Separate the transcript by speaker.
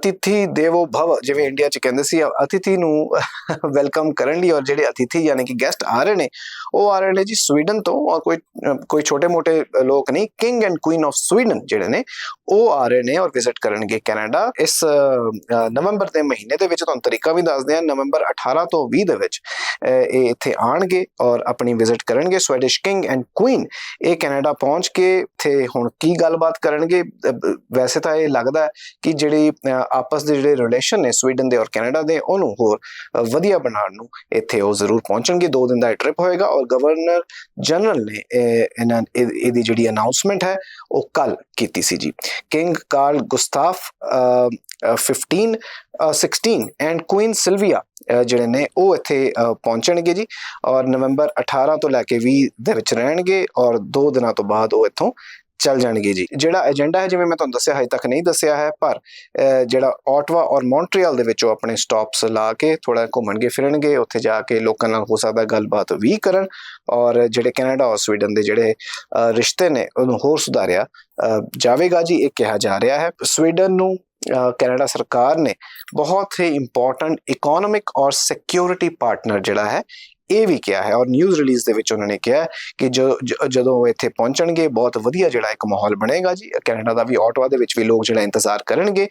Speaker 1: ਅਤਿਥੀ ਦੇਵੋ ਭਵ, ਜਿਵੇਂ ਇੰਡੀਆ ਚ ਕਹਿੰਦੇ ਸੀ ਅਤਿਥੀ ਨੂੰ ਵੈਲਕਮ ਕਰਨ ਲਈ ਔਰ ਜਿਹੜੇ ਅਤਿਥੀ ਯਾਨੀ ਕਿ ਗੈਸਟ ਆ ਰਹੇ ਨੇ, ਉਹ ਆ ਰਹੇ ਨੇ ਜੀ ਸਵੀਡਨ ਤੋਂ ਔਰ ਕੋਈ ਕੋਈ ਛੋਟੇ-ਮੋਟੇ ਲੋਕ ਨਹੀਂ king and queen of Sweden ਜਿਹੜੇ ਨੇ, ਉਹ ਆ ਰਹੇ ਨੇ ਔਰ ਵਿਜ਼ਿਟ ਕਰਨਗੇ ਕੈਨੇਡਾ ਇਸ ਨਵੰਬਰ ਦੇ ਮਹੀਨੇ ਦੇ ਵਿੱਚ, ਤੁਹਾਨੂੰ ਤਰੀਕਾ ਵੀ ਦੱਸਦੇ ਆ ਨਵੰਬਰ 18 ਤੋਂ 20 ਦੇ ਵਿੱਚ ਇਹ ਇੱਥੇ ਆਣਗੇ ਔਰ ਆਪਣੀ ਵਿਜ਼ਿਟ ਕਰਨਗੇ ਸਵੀਡਿਸ਼ ਕਿੰਗ ਐਂਡ ਕੁਈਨ ਇਹ ਕੈਨੇਡਾ ਪਹੁੰਚ ਕੇ ਇੱਥੇ ਹੁਣ ਕੀ ਗੱਲਬਾਤ ਕਰਨਗੇ ਵੈਸੇ ਤਾਂ ਇਹ ਲੱਗਦਾ ਕਿ ਜਿਹੜੀ ਆਪਸ ਦੇ ਜਿਹੜੇ ਰਿਲੇਸ਼ਨ ਨੇ ਸਵੀਡਨ ਦੇ ਔਰ ਕੈਨੇਡਾ ਦੇ ਉਹਨੂੰ ਹੋਰ ਵਧੀਆ ਬਣਾਉਣ ਨੂੰ ਇੱਥੇ ਉਹ ਜ਼ਰੂਰ ਪਹੁੰਚਣਗੇ। ਦੋ ਦਿਨ ਦਾ ਟ੍ਰਿਪ ਹੋਏਗਾ ਔਰ ਗਵਰਨਰ ਜਨਰਲ ਨੇ ਇਹਨਾਂ ਇਹਦੀ ਜਿਹੜੀ ਅਨਾਉਂਸਮੈਂਟ ਹੈ ਉਹ ਕੱਲ ਕੀਤੀ ਸੀ ਜੀ। King Carl Gustaf uh, uh, 15 16 and queen Silvia ਜਿਹੜੇ ਨੇ ਉਹ ਇੱਥੇ ਪਹੁੰਚਣਗੇ ਜੀ। ਔਰ ਨਵੰਬਰ 18 ਤੋਂ ਲੈ ਕੇ 20 ਦੇ ਵਿੱਚ ਰਹਿਣਗੇ ਔਰ 2 ਦਿਨਾਂ ਤੋਂ ਬਾਅਦ ਉਹ ਇੱਥੋਂ ਚੱਲ ਜਾਣਗੇ ਜੀ। ਜਿਹੜਾ ਏਜੰਡਾ ਹੈ, ਜਿਵੇਂ ਮੈਂ ਤੁਹਾਨੂੰ ਦੱਸਿਆ, ਹਜੇ ਤੱਕ ਨਹੀਂ ਦੱਸਿਆ ਹੈ, ਪਰ ਜਿਹੜਾ ਆਟਵਾ ਔਰ ਮੌਂਟਰੀਅਲ ਦੇ ਵਿੱਚੋਂ ਆਪਣੇ ਸਟਾਪਸ ਲਾ ਕੇ ਥੋੜਾ ਘੁੰਮਣਗੇ, ਫਿਰਨਗੇ, ਉੱਥੇ ਜਾ ਕੇ ਲੋਕਾਂ ਨਾਲ ਹੋ ਸਕਦਾ ਗੱਲਬਾਤ ਵੀ ਕਰਨ ਔਰ ਜਿਹੜੇ ਕੈਨੇਡਾ ਔਰ ਸਵੀਡਨ ਦੇ ਜਿਹੜੇ ਰਿਸ਼ਤੇ ਨੇ, ਉਹਨੂੰ ਹੋਰ ਸੁਧਾਰਿਆ ਜਾਵੇਗਾ ਜੀ, ਇਹ ਕਿਹਾ ਜਾ ਰਿਹਾ ਹੈ। ਸਵੀਡਨ ਨੂੰ ਕੈਨੇਡਾ ਸਰਕਾਰ ਨੇ ਬਹੁਤ ਹੀ ਇੰਪੋਰਟੈਂਟ ਇਕਨੋਮਿਕ ਔਰ ਸਿਕਿਉਰਿਟੀ ਪਾਰਟਨਰ ਜਿਹੜਾ ਹੈ ਇਹ ਵੀ ਕਿਹਾ ਹੈ ਔਰ ਨਿਊਜ਼ ਰਿਲੀਜ਼ ਦੇ ਵਿੱਚ ਉਹਨਾਂ ਨੇ ਕਿਹਾ ਕਿ ਜੋ- ਜ- ਜਦੋਂ ਉਹ ਇੱਥੇ ਪਹੁੰਚਣਗੇ, ਬਹੁਤ ਵਧੀਆ ਜਿਹੜਾ ਇੱਕ ਮਾਹੌਲ ਬਣੇਗਾ ਜੀ। ਕੈਨੇਡਾ ਦਾ ਵੀ ਆਟਵਾ ਦੇ ਵਿੱਚ ਵੀ ਲੋਕ ਜਿਹੜਾ ਇੰਤਜ਼ਾਰ ਕਰਨਗੇ।